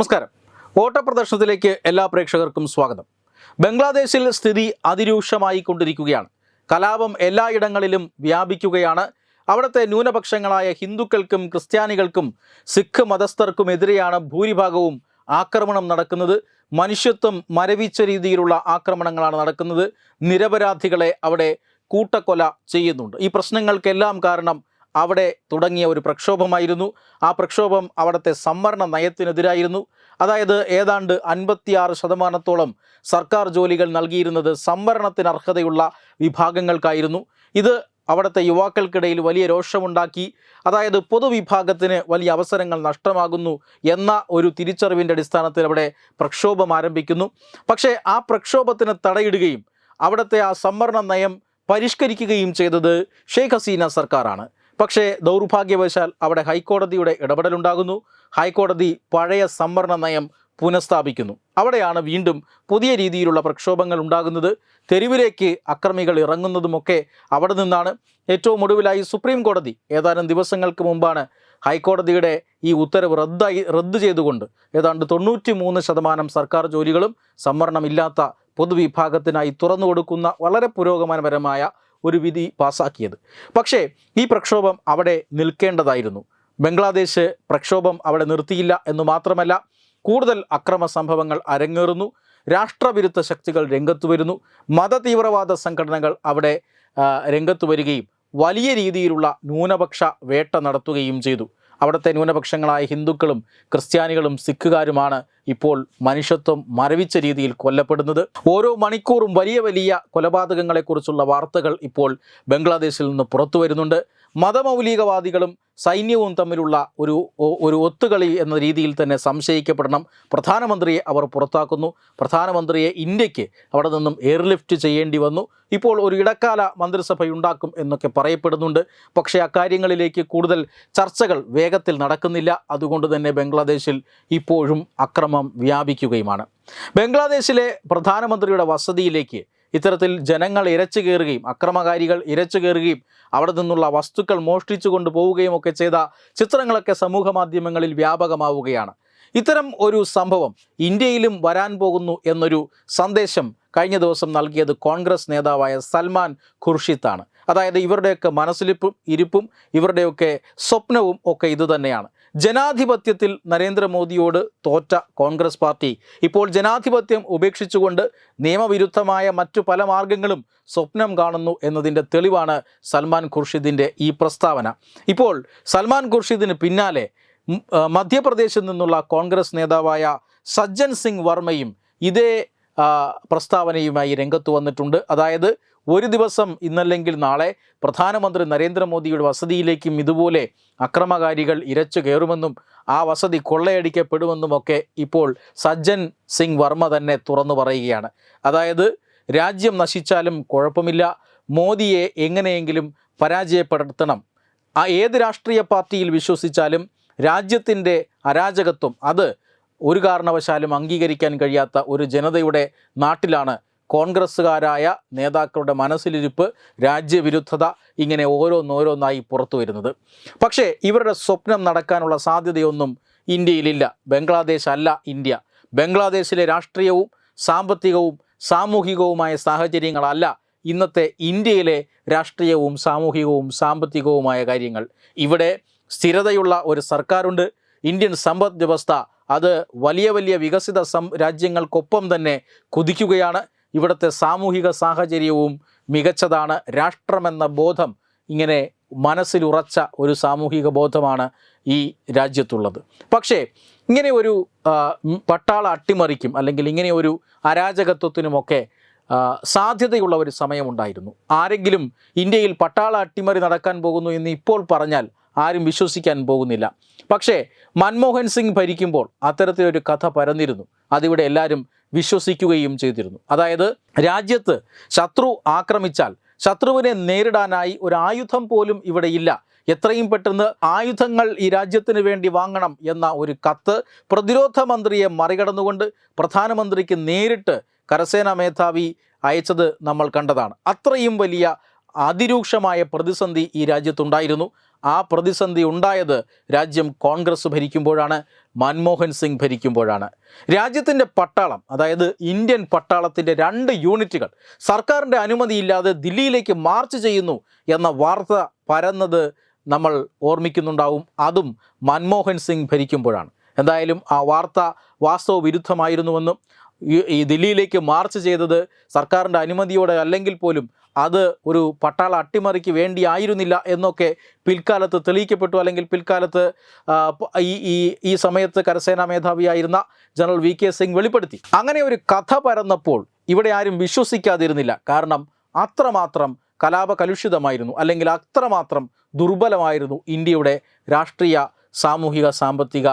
നമസ്കാരം. ഓട്ടപ്രദർശനത്തിലേക്ക് എല്ലാ പ്രേക്ഷകർക്കും സ്വാഗതം. ബംഗ്ലാദേശിൽ സ്ഥിതി അതിരൂക്ഷമായി കൊണ്ടിരിക്കുകയാണ് കലാപം എല്ലായിടങ്ങളിലും വ്യാപിക്കുകയാണ്. അവിടുത്തെ ന്യൂനപക്ഷങ്ങളായ ഹിന്ദുക്കൾക്കും ക്രിസ്ത്യാനികൾക്കും സിഖ് മതസ്ഥർക്കുമെതിരെയാണ് ഭൂരിഭാഗവും ആക്രമണം നടക്കുന്നത്. മനുഷ്യത്വം മരവിച്ച രീതിയിലുള്ള ആക്രമണങ്ങളാണ് നടക്കുന്നത്. നിരപരാധികളെ അവിടെ കൂട്ടക്കൊല ചെയ്യുന്നുണ്ട്. ഈ പ്രശ്നങ്ങൾക്കെല്ലാം കാരണം അവിടെ തുടങ്ങിയ ഒരു പ്രക്ഷോഭമായിരുന്നു. ആ പ്രക്ഷോഭം അവിടുത്തെ സംവരണ നയത്തിനെതിരായിരുന്നു. അതായത് ഏതാണ്ട് അൻപത്തിയാറ് ശതമാനത്തോളം സർക്കാർ ജോലികൾ നൽകിയിരുന്നത് സംവരണത്തിന് അർഹതയുള്ള വിഭാഗങ്ങൾക്കായിരുന്നു. ഇത് അവിടുത്തെ യുവാക്കൾക്കിടയിൽ വലിയ രോഷമുണ്ടാക്കി അതായത് പൊതുവിഭാഗത്തിന് വലിയ അവസരങ്ങൾ നഷ്ടമാകുന്നു എന്ന ഒരു തിരിച്ചറിവിന്റെ അടിസ്ഥാനത്തിൽ അവിടെ പ്രക്ഷോഭം ആരംഭിക്കുന്നു. പക്ഷേ ആ പ്രക്ഷോഭത്തിന് തടയിടുകയും അവിടുത്തെ ആ സംവരണ നയം പരിഷ്കരിക്കുകയും ചെയ്തത് ഷെയ്ഖ് ഹസീന സർക്കാരാണ്. പക്ഷേ ദൗർഭാഗ്യവശാൽ അവിടെ ഹൈക്കോടതിയുടെ ഇടപെടലുണ്ടാകുന്നു. ഹൈക്കോടതി പഴയ സംവരണ നയം പുനഃസ്ഥാപിക്കുന്നു. അവിടെയാണ് വീണ്ടും പുതിയ രീതിയിലുള്ള പ്രക്ഷോഭങ്ങൾ ഉണ്ടാകുന്നത്. തെരുവിലേക്ക് അക്രമികൾ ഇറങ്ങുന്നതുമൊക്കെ അവിടെ നിന്നാണ്. ഏറ്റവും ഒടുവിലായി സുപ്രീം കോടതി ഏതാനും ദിവസങ്ങൾക്ക് മുമ്പാണ് ഹൈക്കോടതിയുടെ ഈ ഉത്തരവ് റദ്ദായി റദ്ദ് ചെയ്തുകൊണ്ട് ഏതാണ്ട് തൊണ്ണൂറ്റി മൂന്ന് ശതമാനം സർക്കാർ ജോലികളും സംവരണമില്ലാത്ത പൊതുവിഭാഗത്തിനായി തുറന്നു കൊടുക്കുന്ന വളരെ പുരോഗമനപരമായ ഒരു വിധി പാസാക്കിയത്. പക്ഷേ ഈ പ്രക്ഷോഭം അവിടെ നിൽക്കേണ്ടതായിരുന്നു. ബംഗ്ലാദേശ് പ്രക്ഷോഭം അവിടെ നിർത്തിയില്ല എന്ന് മാത്രമല്ല കൂടുതൽ അക്രമ സംഭവങ്ങൾ അരങ്ങേറുന്നു രാഷ്ട്രവിരുദ്ധ ശക്തികൾ രംഗത്ത് വരുന്നു മതതീവ്രവാദ സംഘടനകൾ അവിടെ രംഗത്തു വരികയും വലിയ രീതിയിലുള്ള ന്യൂനപക്ഷ വേട്ട നടത്തുകയും ചെയ്തു. അവിടുത്തെ ന്യൂനപക്ഷങ്ങളായ ഹിന്ദുക്കളും ക്രിസ്ത്യാനികളും സിഖുകാരുമാണ് ഇപ്പോൾ മനുഷ്യത്വം മരവിച്ച രീതിയിൽ കൊല്ലപ്പെടുന്നത്. ഓരോ മണിക്കൂറും വലിയ വലിയ കൊലപാതകങ്ങളെക്കുറിച്ചുള്ള വാർത്തകൾ ഇപ്പോൾ ബംഗ്ലാദേശിൽ നിന്ന് പുറത്തു വരുന്നുണ്ട് മതമൗലികവാദികളും സൈന്യവും തമ്മിലുള്ള ഒരു ഒരു ഒത്തുകളി എന്ന രീതിയിൽ തന്നെ സംശയിക്കപ്പെടണം. പ്രധാനമന്ത്രിയെ അവർ പുറത്താക്കുന്നു. പ്രധാനമന്ത്രിയെ ഇന്ത്യയ്ക്ക് അവിടെ നിന്നും എയർലിഫ്റ്റ് ചെയ്യേണ്ടി വന്നു. ഇപ്പോൾ ഒരു ഇടക്കാല മന്ത്രിസഭയുണ്ടാക്കും എന്നൊക്കെ പറയപ്പെടുന്നുണ്ട്. പക്ഷേ അക്കാര്യങ്ങളിലേക്ക് കൂടുതൽ ചർച്ചകൾ വേഗത്തിൽ നടക്കുന്നില്ല. അതുകൊണ്ട് തന്നെ ബംഗ്ലാദേശിൽ ഇപ്പോഴും അക്രമം വ്യാപിക്കുകയുമാണ്. ബംഗ്ലാദേശിലെ പ്രധാനമന്ത്രിയുടെ വസതിയിലേക്ക് ഇത്തരത്തിൽ ജനങ്ങൾ ഇരച്ചു കയറുകയും അക്രമകാരികൾ ഇരച്ചു കയറുകയും അവിടെ നിന്നുള്ള വസ്തുക്കൾ മോഷ്ടിച്ചു കൊണ്ടുപോവുകയും ഒക്കെ ചെയ്ത ചിത്രങ്ങളൊക്കെ സമൂഹ മാധ്യമങ്ങളിൽ വ്യാപകമാവുകയാണ്. ഇത്തരം ഒരു സംഭവം ഇന്ത്യയിലും വരാൻ പോകുന്നു എന്നൊരു സന്ദേശം കഴിഞ്ഞ ദിവസം നൽകിയത് കോൺഗ്രസ് നേതാവായ സൽമാൻ ഖുർഷിത്താണ് അതായത് ഇവരുടെയൊക്കെ മനസ്സിലിപ്പും ഇരിപ്പും ഇവരുടെയൊക്കെ സ്വപ്നവും ഒക്കെ ഇതുതന്നെയാണ് ജനാധിപത്യത്തിൽ നരേന്ദ്രമോദിയോട് തോറ്റ കോൺഗ്രസ് പാർട്ടി ഇപ്പോൾ ജനാധിപത്യം ഉപേക്ഷിച്ചുകൊണ്ട് നിയമവിരുദ്ധമായ മറ്റു പല മാർഗങ്ങളും സ്വപ്നം കാണുന്നു എന്നതിന്റെ തെളിവാണ് സൽമാൻ ഖുർഷിദിന്റെ ഈ പ്രസ്താവന. ഇപ്പോൾ സൽമാൻ ഖുർഷിദിന് പിന്നാലെ മധ്യപ്രദേശിൽ നിന്നുള്ള കോൺഗ്രസ് നേതാവായ സജ്ജൻ സിംഗ് വർമ്മയും ഇതേ പ്രസ്താവനയുമായി രംഗത്ത് വന്നിട്ടുണ്ട്. അതായത് ഒരു ദിവസം ഇന്നല്ലെങ്കിൽ നാളെ പ്രധാനമന്ത്രി നരേന്ദ്രമോദിയുടെ വസതിയിലേക്കും ഇതുപോലെ അക്രമകാരികൾ ഇരച്ചു കയറുമെന്നും ആ വസതി കൊള്ളയടിക്കപ്പെടുമെന്നുമൊക്കെ ഇപ്പോൾ സജ്ജൻ സിംഗ് വർമ്മ തന്നെ തുറന്നു പറയുകയാണ്. അതായത് രാജ്യം നശിച്ചാലും കുഴപ്പമില്ല മോദിയെ എങ്ങനെയെങ്കിലും പരാജയപ്പെടുത്തണം. ആ ഏത് രാഷ്ട്രീയ പാർട്ടിയിൽ വിശ്വസിച്ചാലും രാജ്യത്തിന്റെ അരാജകത്വം അത് ഒരു കാരണവശാലും അംഗീകരിക്കാൻ കഴിയാത്ത ഒരു ജനതയുടെ നാട്ടിലാണ് കോൺഗ്രസ്സുകാരായ നേതാക്കളുടെ മനസ്സിലിരിപ്പ് രാജ്യവിരുദ്ധത ഇങ്ങനെ ഓരോന്നോരോന്നായി പുറത്തു വരുന്നത്. പക്ഷേ ഇവരുടെ സ്വപ്നം നടക്കാനുള്ള സാധ്യതയൊന്നും ഇന്ത്യയിലില്ല. ബംഗ്ലാദേശ് അല്ല ഇന്ത്യ. ബംഗ്ലാദേശിലെ രാഷ്ട്രീയവും സാമ്പത്തികവും സാമൂഹികവുമായ സാഹചര്യങ്ങളല്ല ഇന്നത്തെ ഇന്ത്യയിലെ രാഷ്ട്രീയവും സാമൂഹികവും സാമ്പത്തികവുമായ കാര്യങ്ങൾ. ഇവിടെ സ്ഥിരതയുള്ള ഒരു സർക്കാരുണ്ട്. ഇന്ത്യൻ സമ്പദ് വ്യവസ്ഥ അത് വലിയ വലിയ വികസിത സം രാജ്യങ്ങൾക്കൊപ്പം തന്നെ കുതിക്കുകയാണ്. ഇവിടുത്തെ സാമൂഹിക സാഹചര്യവും മികച്ചതാണ്. രാഷ്ട്രമെന്ന ബോധം ഇങ്ങനെ മനസ്സിലുറച്ച ഒരു സാമൂഹിക ബോധമാണ് ഈ രാജ്യത്തുള്ളത്. പക്ഷേ ഇങ്ങനെ ഒരു പട്ടാള അട്ടിമറിക്കും അല്ലെങ്കിൽ ഇങ്ങനെ ഒരു അരാജകത്വത്തിനുമൊക്കെ സാധ്യതയുള്ള ഒരു സമയമുണ്ടായിരുന്നു. ആരെങ്കിലും ഇന്ത്യയിൽ പട്ടാള അട്ടിമറി നടക്കാൻ പോകുന്നു എന്ന് ഇപ്പോൾ പറഞ്ഞാൽ ആരും വിശ്വസിക്കാൻ പോകുന്നില്ല. പക്ഷേ മൻമോഹൻ സിംഗ് ഭരിക്കുമ്പോൾ അത്തരത്തിലൊരു കഥ പരന്നിരുന്നു. അതിവിടെ എല്ലാവരും വിശ്വസിക്കുകയും ചെയ്തിരുന്നു. അതായത് രാജ്യത്ത് ശത്രു ആക്രമിച്ചാൽ ശത്രുവിനെ നേരിടാനായി ഒരു ആയുധം പോലും ഇവിടെ ഇല്ല. എത്രയും പെട്ടെന്ന് ആയുധങ്ങൾ ഈ രാജ്യത്തിന് വേണ്ടി വാങ്ങണം എന്ന ഒരു കത്ത് പ്രതിരോധ മന്ത്രിയെ മറികടന്നുകൊണ്ട് പ്രധാനമന്ത്രിക്ക് നേരിട്ട് കരസേനാ മേധാവി അയച്ചത് നമ്മൾ കണ്ടതാണ്. അത്രയും വലിയ അതിരൂക്ഷമായ പ്രതിസന്ധി ഈ രാജ്യത്തുണ്ടായിരുന്നു. ആ പ്രതിസന്ധി ഉണ്ടായത് രാജ്യം കോൺഗ്രസ് ഭരിക്കുമ്പോഴാണ് മൻമോഹൻ സിംഗ് ഭരിക്കുമ്പോഴാണ്. രാജ്യത്തിന്റെ പട്ടാളം അതായത് ഇന്ത്യൻ പട്ടാളത്തിന്റെ രണ്ട് യൂണിറ്റുകൾ സർക്കാരിന്റെ അനുമതിയില്ലാതെ ദില്ലിയിലേക്ക് മാർച്ച് ചെയ്യുന്നു എന്ന വാർത്ത പരന്നത് നമ്മൾ ഓർമ്മിക്കുന്നുണ്ടാവും. അതും മൻമോഹൻ സിംഗ് ഭരിക്കുമ്പോഴാണ്. എന്തായാലും ആ വാർത്ത വാസ്തവ വിരുദ്ധമായിരുന്നുവെന്നും ഈ- ദില്ലിയിലേക്ക് മാർച്ച് ചെയ്തത് സർക്കാരിന്റെ അനുമതിയോടെ അല്ലെങ്കിൽ പോലും അത് ഒരു പട്ടാള അട്ടിമറിക്ക് വേണ്ടിയായിരുന്നില്ല എന്നൊക്കെ പിൽക്കാലത്ത് തെളിയിക്കപ്പെട്ടു. അല്ലെങ്കിൽ പിൽക്കാലത്ത് ഈ ഈ ഈ സമയത്ത് കരസേനാ മേധാവിയായിരുന്ന ജനറൽ വി കെ സിംഗ് വെളിപ്പെടുത്തി. അങ്ങനെ ഒരു കഥ പരന്നപ്പോൾ ഇവിടെ ആരും വിശ്വസിക്കാതിരുന്നില്ല. കാരണം അത്രമാത്രം കലാപ കലുഷിതമായിരുന്നു അല്ലെങ്കിൽ അത്രമാത്രം ദുർബലമായിരുന്നു ഇന്ത്യയുടെ രാഷ്ട്രീയ സാമൂഹിക സാമ്പത്തിക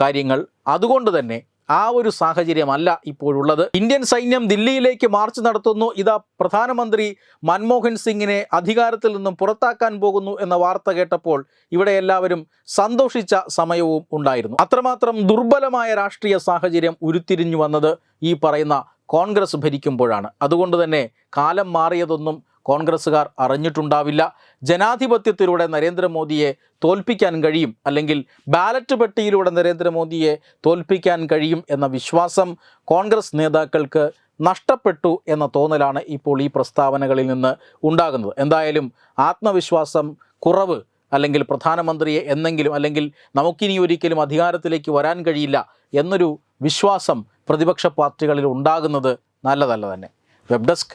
കാര്യങ്ങൾ. അതുകൊണ്ട് തന്നെ ആ ഒരു സാഹചര്യമല്ല ഇപ്പോഴുള്ളത്. ഇന്ത്യൻ സൈന്യം ദില്ലിയിലേക്ക് മാർച്ച് നടത്തുന്നു. ഇതാ പ്രധാനമന്ത്രി മൻമോഹൻ സിംഗിനെ അധികാരത്തിൽ നിന്നും പുറത്താക്കാൻ പോകുന്നു എന്ന വാർത്ത കേട്ടപ്പോൾ ഇവിടെ എല്ലാവരും സന്തോഷിച്ച സമയവും ഉണ്ടായിരുന്നു. അത്രമാത്രം ദുർബലമായ രാഷ്ട്രീയ സാഹചര്യം ഉരുത്തിരിഞ്ഞു വന്നത് ഈ പറയുന്ന കോൺഗ്രസ് ഭരിക്കുമ്പോഴാണ്. അതുകൊണ്ട് തന്നെ കാലം മാറിയതൊന്നും കോൺഗ്രസ്സുകാർ അറിഞ്ഞിട്ടുണ്ടാവില്ല. ജനാധിപത്യത്തിലൂടെ നരേന്ദ്രമോദിയെ തോൽപ്പിക്കാൻ കഴിയും അല്ലെങ്കിൽ ബാലറ്റ് പെട്ടിയിലൂടെ നരേന്ദ്രമോദിയെ തോൽപ്പിക്കാൻ കഴിയും എന്ന വിശ്വാസം കോൺഗ്രസ് നേതാക്കൾക്ക് നഷ്ടപ്പെട്ടു എന്ന തോന്നലാണ് ഇപ്പോൾ ഈ പ്രസ്താവനകളിൽ നിന്ന് ഉണ്ടാകുന്നത്. എന്തായാലും ആത്മവിശ്വാസം കുറവ് അല്ലെങ്കിൽ പ്രധാനമന്ത്രിയെ എന്നെങ്കിലും അല്ലെങ്കിൽ നമുക്കിനി ഒരിക്കലും അധികാരത്തിലേക്ക് വരാൻ കഴിയില്ല എന്നൊരു വിശ്വാസം പ്രതിപക്ഷ പാർട്ടികളിൽ ഉണ്ടാകുന്നത് നല്ലതല്ല തന്നെ. Web desk